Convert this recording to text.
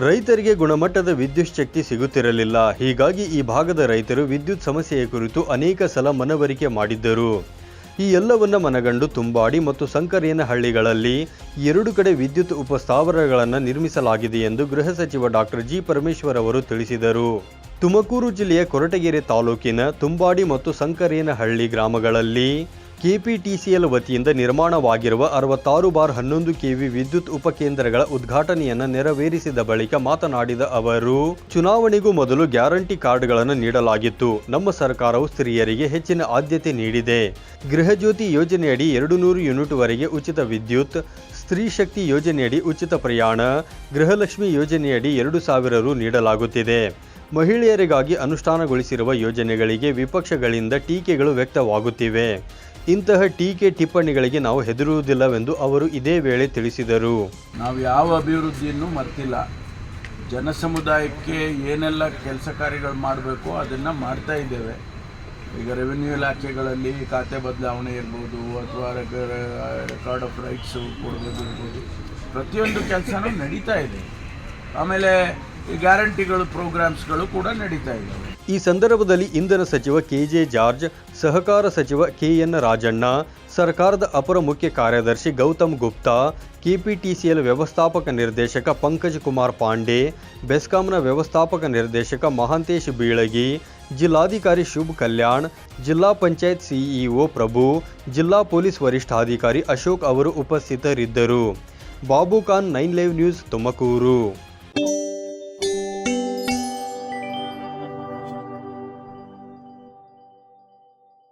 ರೈತರಿಗೆ ಗುಣಮಟ್ಟದ ವಿದ್ಯುತ್ ಶಕ್ತಿ ಸಿಗುತ್ತಿರಲಿಲ್ಲ. ಹೀಗಾಗಿ ಈ ಭಾಗದ ರೈತರು ವಿದ್ಯುತ್ ಸಮಸ್ಯೆಯ ಕುರಿತು ಅನೇಕ ಸಲ ಮನವರಿಕೆ ಮಾಡಿದ್ದರು. ಈ ಎಲ್ಲವನ್ನ ಮನಗಂಡು ತುಂಬಾಡಿ ಮತ್ತು ಸಂಕರೇನ ಹಳ್ಳಿಗಳಲ್ಲಿ ಎರಡು ಕಡೆ ವಿದ್ಯುತ್ ಉಪಸ್ಥಾವರಗಳನ್ನು ನಿರ್ಮಿಸಲಾಗಿದೆ ಎಂದು ಗೃಹ ಸಚಿವ ಡಾಕ್ಟರ್ ಜಿ. ಪರಮೇಶ್ವರ್ ಅವರು ತಿಳಿಸಿದರು. ತುಮಕೂರು ಜಿಲ್ಲೆಯ ಕೊರಟಗೆರೆ ತಾಲೂಕಿನ ತುಂಬಾಡಿ ಮತ್ತು ಸಂಕರೇನಹಳ್ಳಿ ಗ್ರಾಮಗಳಲ್ಲಿ ಕೆಪಿಟಿಸಿಎಲ್ ವತಿಯಿಂದ ನಿರ್ಮಾಣವಾಗಿರುವ ಅರವತ್ತಾರು ಬಾರ್ ಹನ್ನೊಂದು ಕೆವಿ ವಿದ್ಯುತ್ ಉಪಕೇಂದ್ರಗಳ ಉದ್ಘಾಟನೆಯನ್ನು ನೆರವೇರಿಸಿದ ಬಳಿಕ ಮಾತನಾಡಿದ ಅವರು, ಚುನಾವಣೆಗೂ ಮೊದಲು ಗ್ಯಾರಂಟಿ ಕಾರ್ಡ್ಗಳನ್ನು ನೀಡಲಾಗಿತ್ತು. ನಮ್ಮ ಸರ್ಕಾರವು ಸ್ತ್ರೀಯರಿಗೆ ಹೆಚ್ಚಿನ ಆದ್ಯತೆ ನೀಡಿದೆ. ಗೃಹಜ್ಯೋತಿ ಯೋಜನೆಯಡಿ ಎರಡು ನೂರು ಯೂನಿಟ್ವರೆಗೆ ಉಚಿತ ವಿದ್ಯುತ್, ಸ್ತ್ರೀ ಶಕ್ತಿ ಯೋಜನೆಯಡಿ ಉಚಿತ ಪ್ರಯಾಣ, ಗೃಹಲಕ್ಷ್ಮಿ ಯೋಜನೆಯಡಿ ಎರಡು ಸಾವಿರ ರು ನೀಡಲಾಗುತ್ತಿದೆ. ಮಹಿಳೆಯರಿಗಾಗಿ ಅನುಷ್ಠಾನಗೊಳಿಸಿರುವ ಯೋಜನೆಗಳಿಗೆ ವಿಪಕ್ಷಗಳಿಂದ ಟೀಕೆಗಳು ವ್ಯಕ್ತವಾಗುತ್ತಿವೆ. ಇಂತಹ ಟೀಕೆ ಟಿಪ್ಪಣಿಗಳಿಗೆ ನಾವು ಹೆದರುವುದಿಲ್ಲವೆಂದು ಅವರು ಇದೇ ವೇಳೆ ತಿಳಿಸಿದರು. ನಾವು ಯಾವ ಅಭಿವೃದ್ಧಿಯನ್ನು ಮರ್ತಿಲ್ಲ. ಜನಸಮುದಾಯಕ್ಕೆ ಏನೆಲ್ಲ ಕೆಲಸ ಕಾರ್ಯಗಳು ಮಾಡಬೇಕು ಅದನ್ನು ಮಾಡ್ತಾ ಇದ್ದೇವೆ. ಈಗ ರೆವಿನ್ಯೂ ಇಲಾಖೆಗಳಲ್ಲಿ ಖಾತೆ ಬದಲಾವಣೆ ಇರ್ಬೋದು, ಅಥವಾ ರೆಕಾರ್ಡ್ ಆಫ್ ರೈಟ್ಸು ಕೊಡಬೇಕು ಇರ್ಬೋದು. ಪ್ರತಿಯೊಂದು ಕೆಲಸನೂ ನಡೀತಾ ಇದೆ. ಆಮೇಲೆ ಈ ಗ್ಯಾರಂಟಿಗಳು ಪ್ರೋಗ್ರಾಮ್ಸ್ಗಳು ಕೂಡ ನಡೀತಾ ಇದ್ದಾವೆ. ಈ ಸಂದರ್ಭದಲ್ಲಿ ಇಂಧನ ಸಚಿವ ಕೆಜೆ ಜಾರ್ಜ್, ಸಹಕಾರ ಸಚಿವ ಕೆಎನ್ ರಾಜಣ್ಣ, ಸರ್ಕಾರದ ಅಪರ ಮುಖ್ಯ ಕಾರ್ಯದರ್ಶಿ ಗೌತಮ್ ಗುಪ್ತಾ, ಕೆಪಿಟಿಸಿಎಲ್ ವ್ಯವಸ್ಥಾಪಕ ನಿರ್ದೇಶಕ ಪಂಕಜ್ ಕುಮಾರ್ ಪಾಂಡೆ, ಬೆಸ್ಕಾಂನ ವ್ಯವಸ್ಥಾಪಕ ನಿರ್ದೇಶಕ ಮಹಾಂತೇಶ್ ಬೀಳಗಿ, ಜಿಲ್ಲಾಧಿಕಾರಿ ಶುಭ್ ಕಲ್ಯಾಣ್, ಜಿಲ್ಲಾ ಪಂಚಾಯತ್ ಸಿಇಒ ಪ್ರಭು, ಜಿಲ್ಲಾ ಪೊಲೀಸ್ ವರಿಷ್ಠಾಧಿಕಾರಿ ಅಶೋಕ್ ಅವರು ಉಪಸ್ಥಿತರಿದ್ದರು. Babu Khan nine live news Tumakuru.